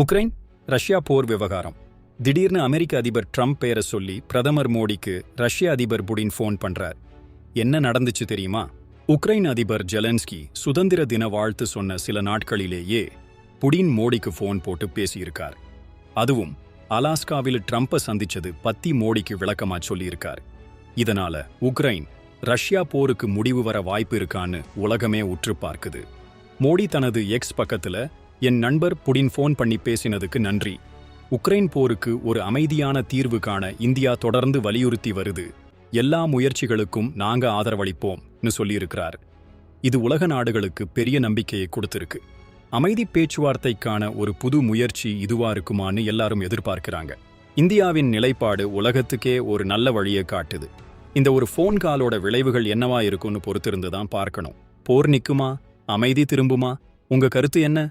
Ukraine Russia போர் விவகாரம். திடீர்னு அமெரிக்க அதிபர் ட்ரம்ப் பேரை சொல்லி பிரதமர் மோடிக்கு ரஷ்ய அதிபர் புடின் ஃபோன் பண்றார். என்ன நடந்துச்சு தெரியுமா? உக்ரைன் அதிபர் ஜெலன்ஸ்கி சுதந்திர தின வாழ்த்து சொன்ன சில நாட்களிலேயே புடின் மோடிக்கு ஃபோன் போட்டு பேசியிருக்கார். அதுவும் அலாஸ்காவில் ட்ரம்ப்பை சந்திச்சது பத்தி மோடிக்கு விளக்கமா சொல்லியிருக்கார். இதனால உக்ரைன் ரஷ்யா போருக்கு முடிவு வர வாய்ப்பு இருக்கான்னு உலகமே உற்று பார்க்குது. மோடி தனது எக்ஸ் பக்கத்துல என் நண்பர் புடின் ஃபோன் பண்ணி பேசினதுக்கு நன்றி. உக்ரைன் போருக்கு ஒரு அமைதியான தீர்வு காண இந்தியா தொடர்ந்து வலியுறுத்தி வருது. எல்லா முயற்சிகளுக்கும் நாங்க ஆதரவளிப்போம்னு சொல்லியிருக்கிறார். இது உலக நாடுகளுக்கு பெரிய நம்பிக்கையை கொடுத்திருக்கு. அமைதி பேச்சுவார்த்தைக்கான ஒரு புது முயற்சி இதுவா இருக்குமான்னு எல்லாரும் எதிர்பார்க்கிறாங்க. இந்தியாவின் நிலைப்பாடு உலகத்துக்கே ஒரு நல்ல வழியை காட்டுது. இந்த ஒரு ஃபோன் காலோட விளைவுகள் என்னவா இருக்கும்னு பொறுத்திருந்து தான் பார்க்கணும். போர் நிக்குமா? அமைதி திரும்புமா? உங்க கருத்து என்ன?